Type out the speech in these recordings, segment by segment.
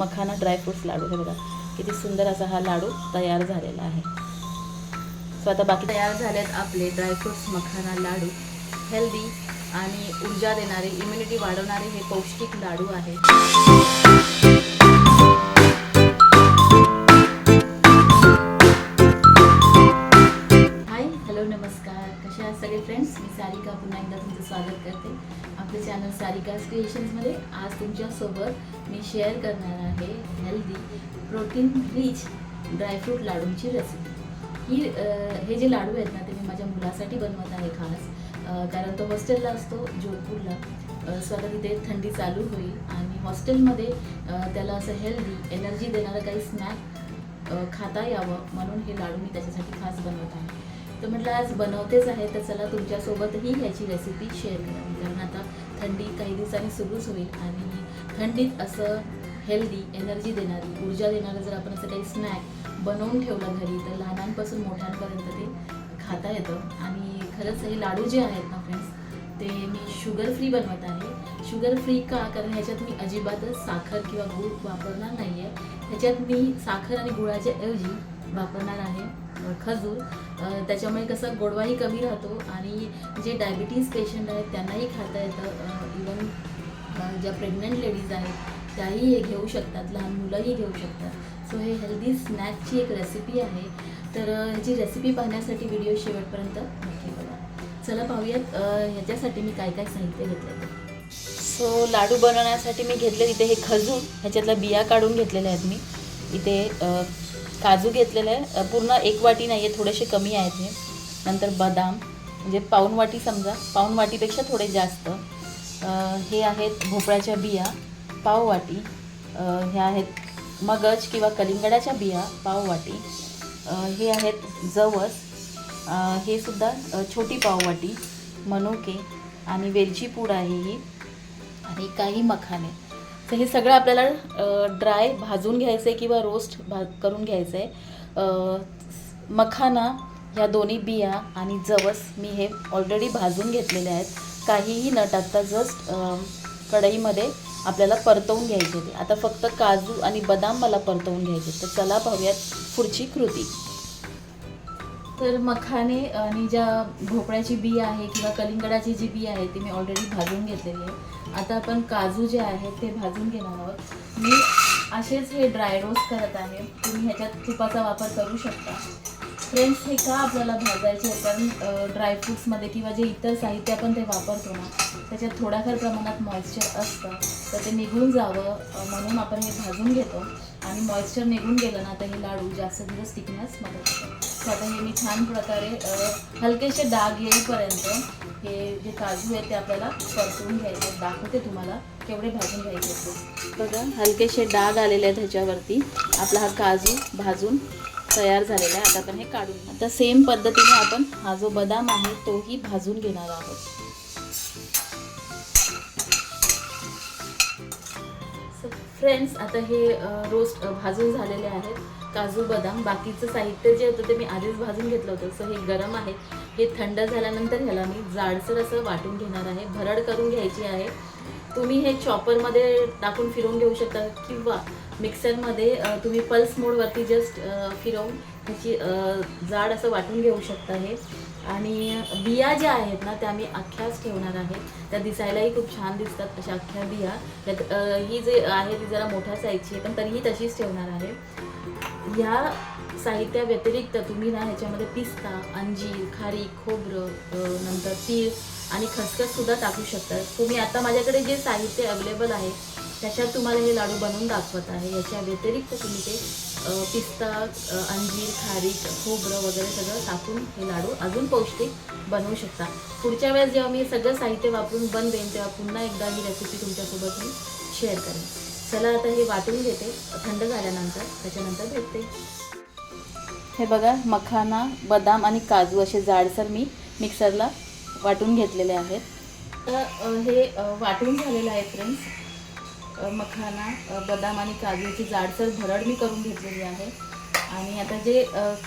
मखाना dry fruits लाडू. हे बघा किती सुंदर असा हा लाडू तयार झालेला आहे. सो आता बाकी तयार झालेत आपले ड्रायफ्रुट्स मखाना लाडू. हेल्दी आणि ऊर्जा देणारे इम्युनिटी वाढवणारे हे पौष्टिक लाडू आहे सारिकाज क्रिएशन्समध्ये आज तुमच्यासोबत मी शेअर करणार आहे healthy protein rich dry fruit लाडूंची recipe ही हे जे लाडू आहेत ना ते मी माझ्या मुलासाठी बनवत आहे खास. कारण तो हॉस्टेलला असतो जोधपूरला. स्वतः तिथे थंडी चालू होईल आणि हॉस्टेलमध्ये त्याला असं हेल्दी एनर्जी देणारं काही स्नॅक खाता यावं म्हणून हे लाडू मी त्याच्यासाठी खास बनवत आहे. तर म्हटलं आज बनवतेच आहे तर चला तुमच्यासोबतही ह्याची रेसिपी शेअर करा. कारण आता थंडी काही दिवसांनी सुरूच होईल आणि थंडीत असं हेल्दी एनर्जी देणारी ऊर्जा देणारं जर आपण असं काही स्नॅक बनवून ठेवलं घरी तर लहानांपासून मोठ्यांपर्यंत ते खाता येतं. आणि खरंच हे लाडू जे आहेत ना फ्रेंड्स ते मी शुगर फ्री बनवत आहे. शुगर फ्री का? कारण ह्याच्यात मी अजिबातच साखर किंवा गूळ वापरणार नाही आहे ह्याच्यात मी साखर आणि गुळाच्या ऐवजी वापरणार आहे खजूर. त्याच्यामुळे कसं गोडवाही कमी राहतो आणि जे डायबिटीज पेशंट आहेत त्यांनाही खाता येतं. इवन ज्या प्रेग्नंट लेडीज आहेत त्याही हे घेऊ शकतात. लहान मुलंही घेऊ शकतात. सो हे हेल्दी स्नॅकची एक रेसिपी आहे. तर ह्याची रेसिपी पाहण्यासाठी व्हिडिओ शेवटपर्यंत नक्की बघा. चला पाहूयात ह्याच्यासाठी मी काय काय साहित्य घेतलं सो लाडू बनवण्यासाठी मी घेतले तिथे हे खजूर. ह्याच्यातल्या बिया काढून घेतलेल्या आहेत मी. इथे काजू घेतलेले आहे. पूर्ण एक वाटी नाही आहे थोडेसे कमी आहेत हे. नंतर बदाम म्हणजे पाऊण वाटी समजा. पाऊण वाटीपेक्षा थोडे जास्त. हे आहेत भोपळ्याच्या बिया पाव वाटी. हे आहेत मगज किंवा कलिंगडाच्या बिया पाव वाटी. हे आहेत जवस. हे सुद्धा छोटी पाववाटी मनुके आणि वेलची पूड आहे ही. आणि काही मखाने. तर हे सगळं आपल्याला ड्राय भाजून घ्यायचं आहे किंवा रोस्ट भा करून घ्यायचं आहे मखाना ह्या दोन्ही बिया आणि जवस मी हे ऑलरेडी भाजून घेतलेले आहेत. काहीही न टाकता जस्ट कढईमध्ये आपल्याला परतवून घ्यायचे ते. आता फक्त काजू आणि बदाम मला परतवून घ्यायचे तर चला पाहूयात पुढची कृती. तर मखाने आणि ज्या भोपळ्याची बी आहे किंवा कलिंगडाची जी बी आहे ती मी ऑलरेडी भाजून घेतलेली आहे. आता आपण काजू जे आहेत ते भाजून घेणार आहोत. मी असेच हे ड्राय रोस्ट करत आहे. तुम्ही ह्याच्यात तुपाचा वापर करू शकता. फ्रेंड्स हे का आपल्याला भाजायचे आहे? कारण ड्रायफ्रुट्समध्ये किंवा जे इतर साहित्य आपण ते वापरतो ना त्याच्यात थोड्याफार प्रमाणात मॉइश्चर असतं. तर ते निघून जावं म्हणून आपण हे भाजून घेतो. आणि मॉइश्चर निघून गेलं ना तर हे लाडू जास्त दिवस टिकण्यास मदत होते. सो आता हे मी छान प्रकारे हलकेसे डाग येईपर्यंत हे जे काजू आहे ते आपल्याला परतवून घ्यायचे दाखवते तुम्हाला केवढे भाजून घ्यायचे आहेत ते. बघा हलकेसे डाग आलेले आहेत ह्याच्यावरती. आपला हा काजू भाजून तयार झालेला आहे. आता आपण हे काढून आता सेम पद्धतीने आपण हा जो बदाम आहे तोही भाजून घेणार आहोत. फ्रेंड्स आता हे रोस्ट भाजून झालेले आहेत. काजू बदाम बाकीचं साहित्य जे होतं ते मी आधीच भाजून घेतलं होतं. सो हे गरम आहे. हे थंड झाल्यानंतर ह्याला मी जाडसर असं वाटून घेणार आहे. भरड करून घ्यायची आहे. तुम्ही हे चॉपरमध्ये टाकून फिरवून घेऊ शकता किंवा मिक्सरमध्ये तुम्ही पल्स मोडवरती जस्ट फिरवून त्याची जाड असं वाटून घेऊ शकता हे. आणि बिया ज्या आहेत ना त्या मी अख्ख्याच ठेवणार आहे. त्या दिसायलाही खूप छान दिसतात अशा अख्ख्या बिया. त्यात ही जे आहे ती जरा मोठ्या साईजची आहे पण तरीही तशीच ठेवणार आहे. ह्या साहित्या व्यतिरिक्त तुम्ही ना ह्याच्यामध्ये पिस्ता अंजीर खारी खोबरं नंतर तीळ आणि खसखस सुद्धा टाकू शकता. तुम्ही आता माझ्याकडे जे साहित्य अवेलेबल आहे त्याच्यात तुम्हाला हे लाडू बनवून दाखवत आहे. याच्या व्यतिरिक्त तुम्ही ते पिस्ता अंजीर खारीक खोबरं वगैरे सगळं टाकून हे लाडू अजून पौष्टिक बनवू शकता. पुढच्या वेळेस जेव्हा मी सगळं साहित्य वापरून बनवेन तेव्हा पुन्हा एकदा ही रेसिपी तुमच्यासोबत मी शेअर करेन. चला आता हे वाटून घेते. थंड झाल्यानंतर त्याच्यानंतर भेटते. हे बघा मखाना बदाम आणि काजू असे जाडसर मी मिक्सरला वाटून घेतलेले आहेत. तर हे वाटून झालेलं आहे फ्रेंड्स मखाना बदाम आणि काजूची जाडसर भरड मी करून घेतलेली आहे. आणि आता जे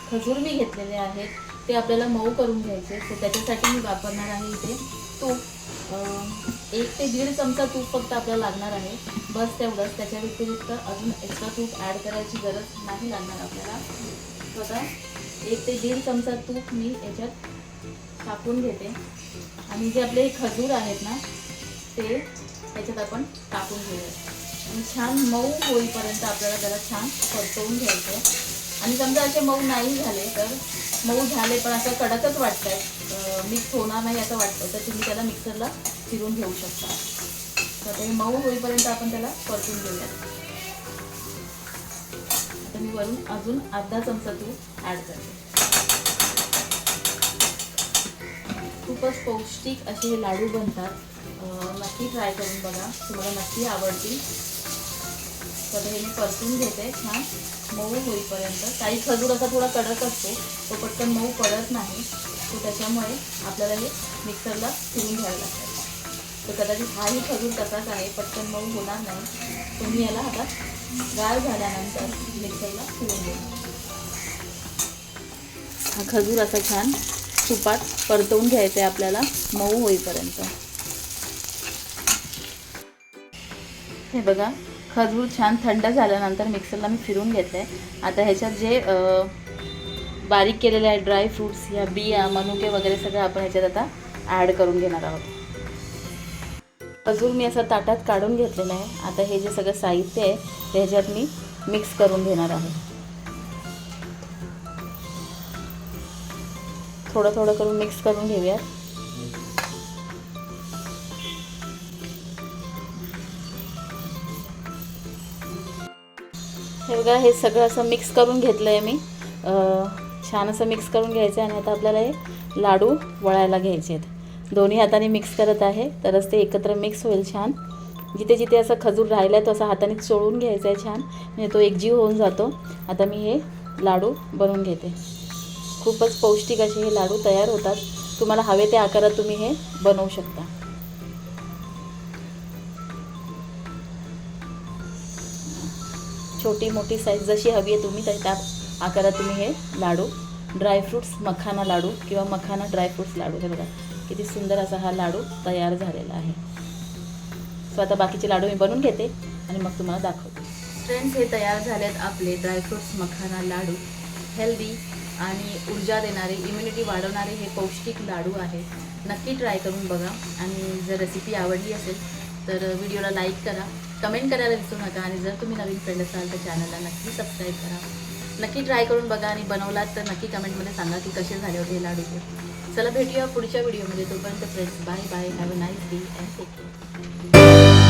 खजूर मी घेतलेले आहेत ते आपल्याला मऊ करून घ्यायचे तर त्याच्यासाठी मी वापरणार आहे इथे तूप. एक ते दीड चमचा तूप फक्त आपल्याला लागणार आहे. बस तेवढंच. त्याच्या व्यतिरिक्त अजून एक्स्ट्रा तूप ॲड करायची गरज नाही लागणार आपल्याला. तर एक ते दीड चमचा तूप मी याच्यात टाकून घेते. आणि जे आपले खजूर आहेत ना ते त्याच्यात आपण टाकून घेऊया. आणि छान मऊ होईपर्यंत आपल्याला त्याला छान परतवून घ्यायचं आहे आणि समजा असे मऊ नाही झाले तर मऊ झाले पण असं कडकच वाटत आहे मिक्स होणार नाही असं वाटतं तर तुम्ही त्याला मिक्सरला फिरून घेऊ शकता. तर ते मऊ होईपर्यंत आपण त्याला परतून घेऊया. आता मी वरून अजून अर्धा चमचा तूप ॲड करते. खूपच पौष्टिक असे हे लाडू बनतात. नक्की ट्राय करून बघा. तुम्हाला नक्की आवडतील. तर हे मी परतून घेते. छान. मऊ होईपर्यंत. काही खजूर असा थोडा कडक असतो. तो पटकन मऊ पडत नाही. तो त्याच्यामुळे आपल्याला हे मिक्सरला फिरून घ्यावं लागतं. तर कदाचित हाही खजूर तसाच आहे. पटकन मऊ होणार नाही. तुम्ही याला आता गाळ झाल्यानंतर मिक्सरला फिरून घ्या हा खजूर असा छान तुपात परतवून घ्यायचं आहे आपल्याला. मऊ होईपर्यंत. हे बघा खजूर छान थंड झाल्यानंतर मिक्सरला मी फिरून घेतलं आहे आता ह्याच्यात जे बारीक केलेले आहे ड्राय फ्रूट्स या बिया मनुके वगैरे सगळं आपण ह्याच्यात आता ॲड करून घेणार आहोत. खजूर मी असं ताटात काढून घेतलेलं आहे. आता हे जे सगळं साहित्य आहे ते ह्याच्यात मी मिक्स करून घेणार आहे. थोडं थोडं करून मिक्स करून घेऊयात. हे बघा हे सगळं असं मिक्स करून घेतलं आहे मी छान असं मिक्स करून घ्यायचं आहे आणि आता आपल्याला हे लाडू वळायला घ्यायचे आहेत. दोन्ही हाताने मिक्स करत आहे तरच ते एकत्र मिक्स होईल छान. जिथे जिथे असं खजूर राहिला आहे तो असा हाताने चोळून घ्यायचा आहे छान. म्हणजे तो एकजीव होऊन जातो. आता मी हे लाडू बनवून घेते. खूपच पौष्टिक असे हे लाडू तयार होतात. तुम्हाला हवे त्या आकारात तुम्ही हे बनवू शकता. छोटी मोठी साईज जशी हवी आहे तुम्ही त्या आकारात तुम्ही हे लाडू ड्रायफ्रूट्स मखाना लाडू किंवा मखाना ड्रायफ्रूट्स लाडू. हे बघा किती सुंदर असा हा लाडू तयार झालेला आहे. सो आता बाकीचे लाडू मी बनवून घेते आणि मग तुम्हाला दाखवते. फ्रेंड्स हे तयार झालेत आपले ड्रायफ्रूट्स मखाना लाडू. हेल्दी आणि ऊर्जा देणारे इम्युनिटी वाढवणारे हे पौष्टिक लाडू आहे नक्की ट्राय करून बघा. आणि जर रेसिपी आवडली असेल तर व्हिडिओला लाईक करा. कमेंट करायला विसरू नका. आणि जर तुम्ही नवीन फ्रेंड असाल तर चॅनलला नक्की सबस्क्राईब करा. नक्की ट्राय करून बघा. आणि बनवलात तर नक्की कमेंटमध्ये सांगा की कसे झाले होते हे लाडू ते. चला भेटूया पुढच्या व्हिडिओमध्ये तोपर्यंत friends bye bye have a nice day and take care